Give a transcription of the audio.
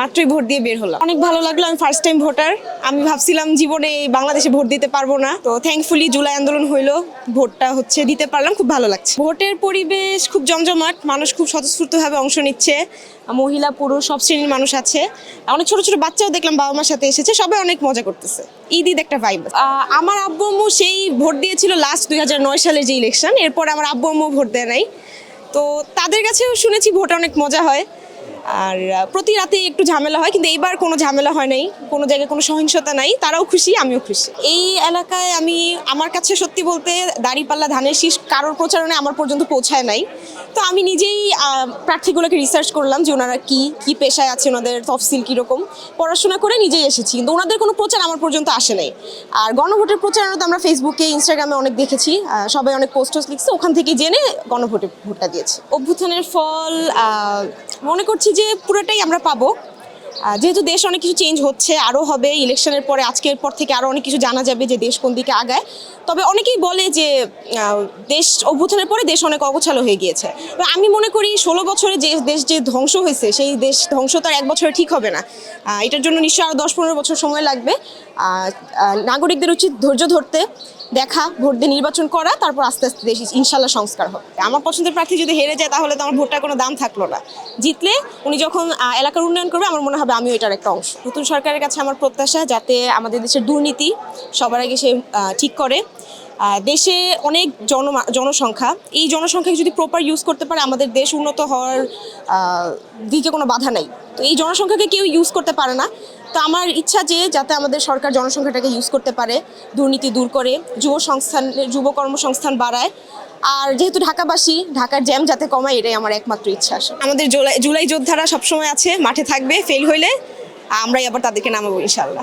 মাত্রই ভোট দিয়ে বের হলাম। অনেক ভালো লাগল আমি ফার্স্ট টাইম ভোটার আমি ভাবছিলাম জীবনে বাংলাদেশে ভোট দিতে পারব না। তো থ্যাঙ্কফুলি জুলাই আন্দোলন হইল, ভোটটা হচ্ছে দিতে পারলাম, খুব ভালো লাগছে। ভোটের পরিবেশ খুব জমজমাট, মানুষ খুব স্বতঃস্ফূর্তভাবে অংশ নিচ্ছে, মহিলা, পুরুষ, সব শ্রেণির মানুষ আছে। অনেক ছোট ছোট বাচ্চাও দেখলাম বাবা মার সাথে এসেছে, সবাই অনেক মজা করতেছে। ঈদ ঈদ একটা ভাইব আমার আব্বু আম্মু সেই ভোট দিয়েছিল লাস্ট দুই সালের যে ইলেকশন এরপর আমার আব্বু আম্মু ভোট দেয় নাই। তো তাদের কাছেও শুনেছি ভোট অনেক মজা হয়। আর প্রতি রাতে একটু ঝামেলা হয়, কিন্তু এইবার কোনো ঝামেলা হয় নাই, কোনো জায়গায় কোনো সহিংসতা নাই, তারাও খুশি, আমিও খুশি। এই এলাকায় আমি, আমার কাছে সত্যি বলতে দাড়িপাল্লা ধানের শীষ কারোর প্রচারণে আমার পর্যন্ত পৌঁছায় নাই। তো আমি নিজেই প্রার্থীগুলোকে রিসার্চ করলাম যে ওনারা কি কি পেশায় আছে ওনাদের তফসিল কীরকম। পড়াশোনা করে নিজেই এসেছি, কিন্তু ওনাদের কোনো প্রচার আমার পর্যন্ত আসে নাই। আর গণভোটের প্রচারণা তো আমরা ফেসবুকে ইনস্টাগ্রামে অনেক দেখেছি সবাই অনেক পোস্ট লিখছে, ওখান থেকে জেনে গণভোটে ভোটটা দিয়েছি। অভ্যুত্থানের ফল মনে করছি যে পুরোটাই আমরা পাবো। যেহেতু দেশ অনেক কিছু চেঞ্জ হচ্ছে আরও হবে ইলেকশনের পরে, আজকের পর থেকে আরও অনেক কিছু জানা যাবে যে দেশ কোন দিকে আগায়। তবে অনেকেই বলে যে দেশ অভ্যুত্থানের পরে দেশ অনেক অগোছালো হয়ে গিয়েছে। তো আমি মনে করি ষোলো বছরে যে দেশ যে ধ্বংস হয়েছে, সেই দেশ ধ্বংস তার এক বছরে ঠিক হবে না। এটার জন্য নিশ্চয়ই আরও দশ পনেরো বছর সময় লাগবে। নাগরিকদের উচিত ধৈর্য ধরতে, দেখা, ভোট দিয়ে নির্বাচন করা, তারপর আস্তে আস্তে দেশ ইনশাল্লাহ সংস্কার হবে। আমার পছন্দের প্রার্থী যদি হেরে যায়, তাহলে তো আমার ভোটটার কোনো দাম থাকল না। জিতলে উনি যখন এলাকার উন্নয়ন করবে, আমার মনে হবে আমিও এটার একটা অংশ। নতুন সরকারের কাছে আমার প্রত্যাশা যাতে আমাদের দেশের দুর্নীতি সবার আগে সে ঠিক করে। দেশে অনেক জন জনসংখ্যা। এই জনসংখ্যাকে যদি প্রপার ইউজ করতে পারে, আমাদের দেশ উন্নত হওয়ার দিকে কোনো বাধা নাই। তো এই জনসংখ্যাকে কেউ ইউজ করতে পারে না। তো আমার ইচ্ছা যে যাতে আমাদের সরকার জনসংখ্যাটাকে ইউজ করতে পারে, দুর্নীতি দূর করে, যুব সংস্থান, যুব কর্মসংস্থান বাড়ায়। আর যেহেতু ঢাকাবাসী, ঢাকার জ্যাম যাতে কমায়, এটাই আমার একমাত্র ইচ্ছা আসে আমাদের জুলাই জুলাই যোদ্ধারা সবসময় আছে, মাঠে থাকবে ফেল হইলে আমরাই আবার তাদেরকে নামাবো ইনশাল্লাহ